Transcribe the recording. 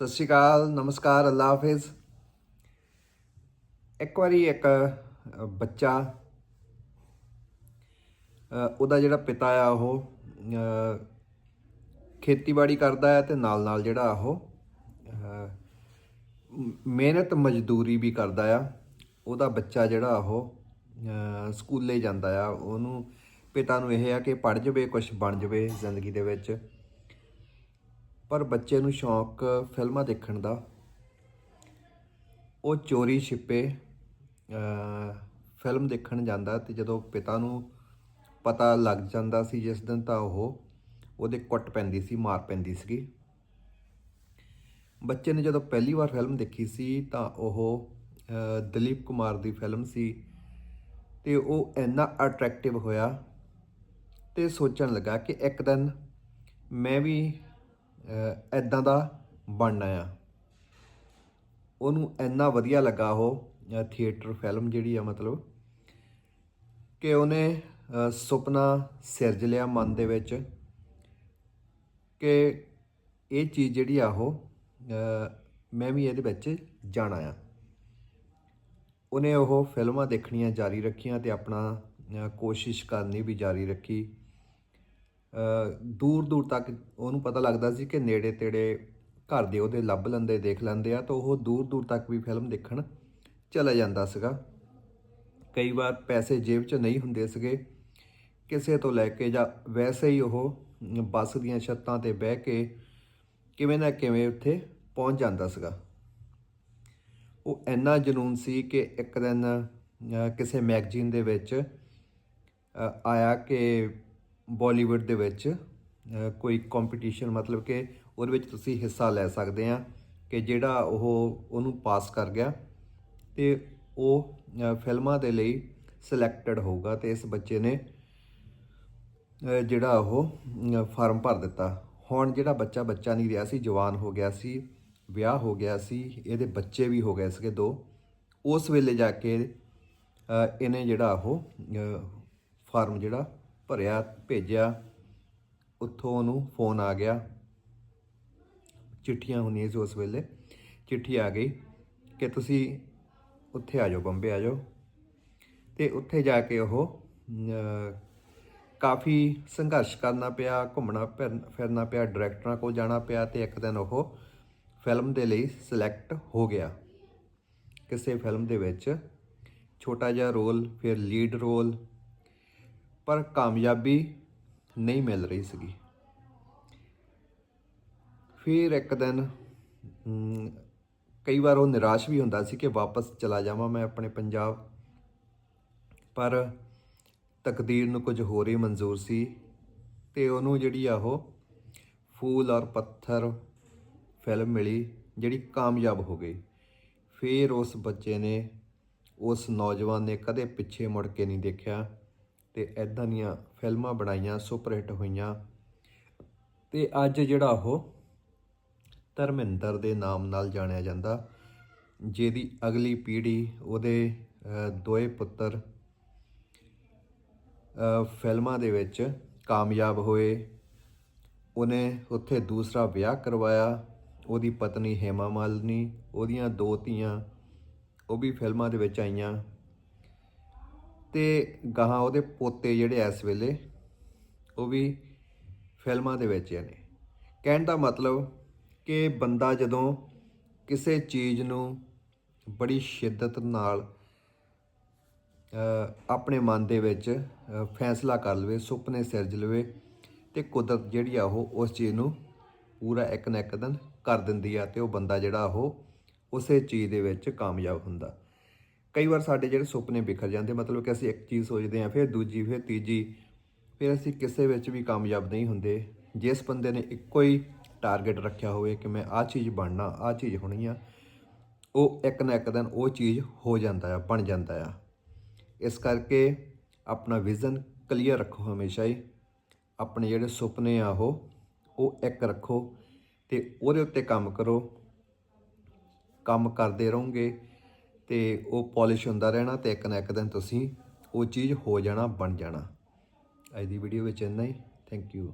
ਸਤਿ ਸ਼੍ਰੀ ਅਕਾਲ, ਨਮਸਕਾਰ ਅੱਲਾ ਹਾਫਿਜ਼। ਇੱਕ ਵਾਰੀ ਇੱਕ ਬੱਚਾ ਉਹਦਾ ਜਿਹੜਾ ਪਿਤਾ ਆ, ਉਹ ਖੇਤੀਬਾੜੀ ਕਰਦਾ ਹੈ ਤੇ ਨਾਲ ਨਾਲ ਜਿਹੜਾ ਉਹ ਮਿਹਨਤ ਮਜ਼ਦੂਰੀ ਵੀ ਕਰਦਾ ਆ। ਉਹਦਾ ਬੱਚਾ ਜਿਹੜਾ ਉਹ ਸਕੂਲੇ ਜਾਂਦਾ ਆ। ਉਹਨੂੰ, ਪਿਤਾ ਨੂੰ ਇਹ ਆ ਕਿ ਪੜ੍ਹ ਜਾਵੇ ਕੁਝ ਬਣ ਜਾਵੇ ਜ਼ਿੰਦਗੀ ਦੇ ਵਿੱਚ। ਪਰ ਬੱਚੇ ਨੂੰ ਸ਼ੌਂਕ ਫਿਲਮਾਂ ਦੇਖਣ ਦਾ, ਉਹ ਚੋਰੀ ਛਿਪੇ ਫਿਲਮ ਦੇਖਣ ਜਾਂਦਾ ਤੇ ਜਦੋਂ ਪਿਤਾ ਨੂੰ ਪਤਾ ਲੱਗ ਜਾਂਦਾ ਸੀ ਜਿਸ ਦਿਨ ਤਾਂ ਉਹ ਉਹਦੇ ਕੁੱਟ ਪੈਂਦੀ ਸੀ, ਮਾਰ ਪੈਂਦੀ ਸੀਗੀ। ਬੱਚੇ ਨੇ ਜਦੋਂ ਪਹਿਲੀ ਵਾਰ ਫਿਲਮ ਦੇਖੀ ਸੀ ਤਾਂ ਉਹ ਦਲੀਪ ਕੁਮਾਰ ਦੀ ਫਿਲਮ ਸੀ ਤੇ ਉਹ ਇੰਨਾ ਅਟਰੈਕਟਿਵ ਹੋਇਆ ਤੇ ਸੋਚਣ ਲੱਗਾ ਕਿ ਇੱਕ ਦਿਨ ਮੈਂ ਵੀ ਐਦਾਂ ਦਾ ਬਣਨਾ ਆ। ਉਹਨੂੰ ਇੰਨਾ ਵਧੀਆ ਲੱਗਾ ਉਹ ਥੀਏਟਰ ਫਿਲਮ ਜਿਹੜੀ ਆ ਮਤਲਬ, ਕਿ ਉਹਨੇ ਸੁਪਨਾ ਸਿਰਜ ਲਿਆ ਮਨ ਦੇ ਵਿੱਚ, ਕਿ ਇਹ ਚੀਜ਼ ਜਿਹੜੀ ਆ ਉਹ ਮੈਂ ਵੀ ਇਹਦੇ ਵਿੱਚ ਜਾਣਾ ਆ। ਉਹਨੇ ਉਹ ਫਿਲਮਾਂ ਦੇਖਣੀਆਂ ਜਾਰੀ ਰੱਖੀਆਂ ਤੇ ਆਪਣਾ ਕੋਸ਼ਿਸ਼ ਕਰਨੀ ਵੀ ਜਾਰੀ ਰੱਖੀ। ਦੂਰ ਦੂਰ ਤੱਕ ਉਹਨੂੰ ਪਤਾ ਲੱਗਦਾ ਸੀ ਕਿ ਨੇੜੇ ਤੇੜੇ ਘਰ ਦੇ ਉਹਦੇ ਲੱਭ ਲੈਂਦੇ, ਦੇਖ ਲੈਂਦੇ ਆ, ਤਾਂ ਉਹ ਦੂਰ ਦੂਰ ਤੱਕ ਵੀ ਫਿਲਮ ਦੇਖਣ ਚਲਾ ਜਾਂਦਾ ਸੀਗਾ। ਕਈ ਵਾਰ ਪੈਸੇ ਜੇਬ 'ਚ ਨਹੀਂ ਹੁੰਦੇ ਸੀਗੇ। ਕਿਸੇ ਤੋਂ ਲੈ ਕੇ ਜਾਂ ਵੈਸੇ ਹੀ ਉਹ ਬੱਸ ਦੀਆਂ ਛੱਤਾਂ ਤੇ ਬਹਿ ਕੇ ਕਿਵੇਂ ਨਾ ਕਿਵੇਂ ਉੱਥੇ ਪਹੁੰਚ ਜਾਂਦਾ ਸੀਗਾ। ਉਹ ਇੰਨਾ ਜਨੂਨ ਸੀ ਕਿ ਇੱਕ ਦਿਨ ਕਿਸੇ ਮੈਗਜ਼ੀਨ ਦੇ ਵਿੱਚ ਆਇਆ ਕਿ ਬਾਲੀਵੁੱਡ ਦੇ ਵਿੱਚ ਕੋਈ ਕੰਪੀਟੀਸ਼ਨ ਮਤਲਬ ਕਿ ਉਹਦੇ ਵਿੱਚ ਤੁਸੀਂ ਹਿੱਸਾ ਲੈ ਸਕਦੇ ਆ ਕਿ ਜਿਹੜਾ ਉਹ ਉਹਨੂੰ ਪਾਸ ਕਰ ਗਿਆ ਤੇ ਉਹ ਫਿਲਮਾਂ ਦੇ ਲਈ ਸਿਲੈਕਟਡ ਹੋਊਗਾ ਤੇ ਇਸ ਬੱਚੇ ਨੇ ਜਿਹੜਾ ਉਹ ਫਾਰਮ ਭਰ ਦਿੱਤਾ। ਹੁਣ ਜਿਹੜਾ ਬੱਚਾ ਬੱਚਾ ਨਹੀਂ ਰਿਹਾ ਸੀ, ਜਵਾਨ ਹੋ ਗਿਆ ਸੀ, ਵਿਆਹ ਹੋ ਗਿਆ ਸੀ, ਇਹਦੇ ਬੱਚੇ ਵੀ ਹੋ ਗਏ ਸੀਗੇ ਦੋ, ਉਸ ਵੇਲੇ ਜਾ ਕੇ ਇਹਨੇ ਜਿਹੜਾ ਉਹ ਫਾਰਮ ਜਿਹੜਾ ਭਰਿਆ, ਭੇਜਿਆ, ਉੱਥੋਂ ਉਹਨੂੰ ਫੋਨ ਆ ਗਿਆ। ਚਿੱਠੀਆਂ ਹੁੰਦੀਆਂ ਸੀ ਉਸ ਵੇਲੇ। ਚਿੱਠੀ ਆ ਗਈ ਕਿ ਤੁਸੀਂ ਉੱਥੇ ਆ ਜਾਓ, ਬੰਬੇ ਆ ਜਾਓ। ਤੇ ਉੱਥੇ ਜਾ ਕੇ ਉਹ ਕਾਫੀ ਸੰਘਰਸ਼ ਕਰਨਾ ਪਿਆ, ਘੁੰਮਣਾ ਫਿਰ- ਫਿਰਨਾ ਪਿਆ ਡਾਇਰੈਕਟਰਾਂ ਕੋਲ ਜਾਣਾ ਪਿਆ ਤੇ ਇੱਕ ਦਿਨ ਉਹ ਫਿਲਮ ਦੇ ਲਈ ਸਿਲੈਕਟ ਹੋ ਗਿਆ। ਕਿਸੇ ਫਿਲਮ ਦੇ ਵਿੱਚ ਛੋਟਾ ਜਿਹਾ ਰੋਲ ਫਿਰ ਲੀਡ ਰੋਲ ਪਰ ਕਾਮਯਾਬੀ ਨਹੀਂ ਮਿਲ ਰਹੀ ਸੀਗੀ। ਫਿਰ ਇੱਕ ਦਿਨ ਕਈ ਵਾਰ ਉਹ ਨਿਰਾਸ਼ ਵੀ ਹੁੰਦਾ ਸੀ ਕਿ ਵਾਪਸ ਚਲਾ ਜਾਵਾਂ ਮੈਂ ਆਪਣੇ ਪੰਜਾਬ। ਪਰ ਤਕਦੀਰ ਨੂੰ ਕੁਝ ਹੋਰ ਹੀ ਮਨਜ਼ੂਰ ਸੀ ਤੇ ਉਹਨੂੰ ਜਿਹੜੀ ਆ ਉਹ ਫੂਲ ਔਰ ਪੱਥਰ ਫਿਲਮ ਮਿਲੀ, ਜਿਹੜੀ ਕਾਮਯਾਬ ਹੋ ਗਈ। ਫਿਰ ਉਸ ਬੱਚੇ ਨੇ, ਉਸ ਨੌਜਵਾਨ ਨੇ ਕਦੇ ਪਿੱਛੇ ਮੁੜ ਕੇ ਨਹੀਂ ਦੇਖਿਆ। ਤੇ ਐਦਾਂ ਦੀਆਂ ਫਿਲਮਾਂ ਬਣਾਈਆਂ ਸੁਪਰ ਹਿੱਟ ਹੋਈਆਂ। ਤੇ ਅੱਜ ਜਿਹੜਾ ਉਹ ਧਰਮਿੰਦਰ ਦੇ ਨਾਮ ਨਾਲ ਜਾਣਿਆ ਜਾਂਦਾ ਜਿਹਦੀ ਅਗਲੀ ਪੀੜ੍ਹੀ ਉਹਦੇ ਅ, ਦੋਏ ਪੁੱਤਰ ਫਿਲਮਾਂ ਦੇ ਵਿੱਚ ਕਾਮਯਾਬ ਹੋਏ। ਉਹਨੇ ਉੱਥੇ ਦੂਸਰਾ ਵਿਆਹ ਕਰਵਾਇਆ। ਉਹਦੀ ਪਤਨੀ ਹੇਮਾ ਮਾਲਿਨੀ ਉਹਦੀਆਂ ਦੋ ਧੀਆਂ ਉਹ ਵੀ ਫਿਲਮਾਂ ਦੇ ਵਿੱਚ ਆਈਆਂ। ਤੇ ਗਾਹਾਂ ਉਹਦੇ ਪੋਤੇ ਜਿਹੜੇ ਇਸ ਵੇਲੇ, ਉਹ ਵੀ ਫਿਲਮਾਂ ਦੇ ਵਿੱਚ ਨੇ। ਕਹਿਣ ਦਾ ਮਤਲਬ ਕਿ ਬੰਦਾ ਜਦੋਂ ਕਿਸੇ ਚੀਜ਼ ਨੂੰ ਬੜੀ ਸ਼ਿੱਦਤ ਨਾਲ ਆਪਣੇ ਮਨ ਦੇ ਵਿੱਚ ਫੈਸਲਾ ਕਰ ਲਵੇ, ਸੁਪਨੇ ਸਿਰਜ ਲਵੇ ਤੇ ਕੁਦਰਤ ਜਿਹੜੀ ਆ ਉਹ ਉਸ ਚੀਜ਼ ਨੂੰ ਪੂਰਾ ਇੱਕ ਨਾ ਇੱਕ ਦਿਨ ਕਰ ਦਿੰਦੀ ਆ ਤੇ ਉਹ ਬੰਦਾ ਜਿਹੜਾ ਉਹ ਉਸੇ ਚੀਜ਼ ਦੇ ਵਿੱਚ ਕਾਮਯਾਬ ਹੁੰਦਾ। ਕਈ ਵਾਰ ਸਾਡੇ ਜਿਹੜੇ ਸੁਪਨੇ ਬਿਖਰ ਜਾਂਦੇ, ਮਤਲਬ ਕਿ ਅਸੀਂ ਇੱਕ ਚੀਜ਼ ਸੋਚਦੇ ਹਾਂ, ਫਿਰ ਦੂਜੀ, ਫਿਰ ਤੀਜੀ, ਫਿਰ ਅਸੀਂ ਕਿਸੇ ਵਿੱਚ ਵੀ ਕਾਮਯਾਬ ਨਹੀਂ ਹੁੰਦੇ। ਜਿਸ ਬੰਦੇ ਨੇ ਇੱਕੋ ਹੀ ਟਾਰਗੇਟ ਰੱਖਿਆ ਹੋਵੇ ਕਿ ਮੈਂ ਆਹ ਚੀਜ਼ ਬਣਨਾ, ਆਹ ਚੀਜ਼ ਹੋਣੀ ਆ, ਉਹ ਇੱਕ ਨਾ ਇੱਕ ਦਿਨ ਉਹ ਚੀਜ਼ ਹੋ ਜਾਂਦਾ ਆ, ਬਣ ਜਾਂਦਾ ਆ। ਇਸ ਕਰਕੇ ਆਪਣਾ ਵਿਜ਼ਨ ਕਲੀਅਰ ਰੱਖੋ ਹਮੇਸ਼ਾ ਹੀ। ਆਪਣੇ ਜਿਹੜੇ ਸੁਪਨੇ ਆ ਉਹ ਉਹ ਇੱਕ ਰੱਖੋ ਤੇ ਉਹਦੇ ਉੱਤੇ ਕੰਮ ਕਰੋ। ਕੰਮ ਕਰਦੇ ਰਹੋਗੇ। ਤੇ ਉਹ ਪਾਲਿਸ਼ ਹੁੰਦਾ ਰਹਿਣਾ ਤੇ ਇੱਕ ਨਾ ਇੱਕ ਦਿਨ ਤੁਸੀਂ ਉਹ ਚੀਜ਼ ਹੋ ਜਾਣਾ, ਬਣ ਜਾਣਾ। ਅੱਜ ਦੀ ਵੀਡੀਓ ਵਿੱਚ ਇੰਨਾ ਹੀ। Thank you